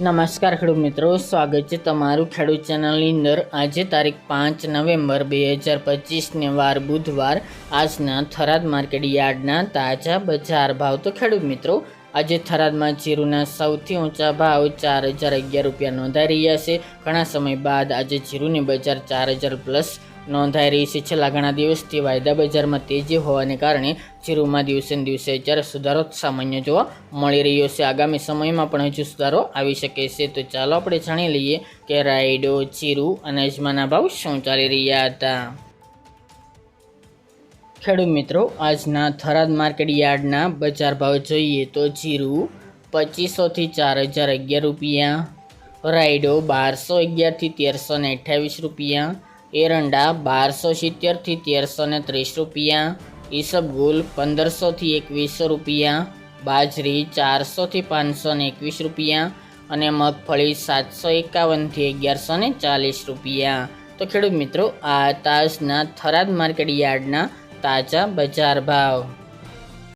નમસ્કાર ખેડૂત મિત્રો, સ્વાગત છે તમારું ખેડૂત ચેનલની અંદર. આજે તારીખ પાંચ નવેમ્બર બે હજાર પચીસને વાર બુધવાર. આજના થરાદ માર્કેટ યાર્ડના તાજા બજાર ભાવ. તો ખેડૂત મિત્રો, આજે થરાદમાં જીરુના સૌથી ઊંચા ભાવ ચાર હજાર અગિયાર રૂપિયા નોંધાઈ રહ્યા છે. ઘણા સમય બાદ આજે જીરુની બજાર ચાર હજાર પ્લસ નોંધાઈ રહી છે. છેલ્લા ઘણા દિવસથી વાયદા બજારમાં તેજી હોવાને કારણે જીરુમાં દિવસે દિવસે જ્યારે સુધારો સામાન્ય જોવા મળી રહ્યો છે. આગામી સમયમાં પણ હજુ સુધારો આવી શકે છે. તો ચાલો આપણે જાણી લઈએ કે રાયડો જીરુ અને અજમાના ભાવ શું ચાલી રહ્યા હતા. ખેડૂત મિત્રો, આજના થરાદ માર્કેટ યાર્ડના બજાર ભાવ જોઈએ તો જીરું પચીસોથી ચાર હજાર અગિયાર રૂપિયા, રાયડો બારસો અગિયારથી તેરસો ને અઠ્યાવીસ રૂપિયા એરંડા બારસો સિત્તેરથી તેરસો ને ત્રીસ રૂપિયા ઈસબગુલ પંદરસોથી એકવીસો રૂપિયા, બાજરી ચારસોથી પાંચસો ને એકવીસ રૂપિયા અને મગફળી સાતસો એકાવનથી અગિયારસો ને ચાલીસ રૂપિયા. તો ખેડૂત મિત્રો, આ તાજના થરાદ માર્કેટ યાર્ડના તાજા બજાર ભાવ.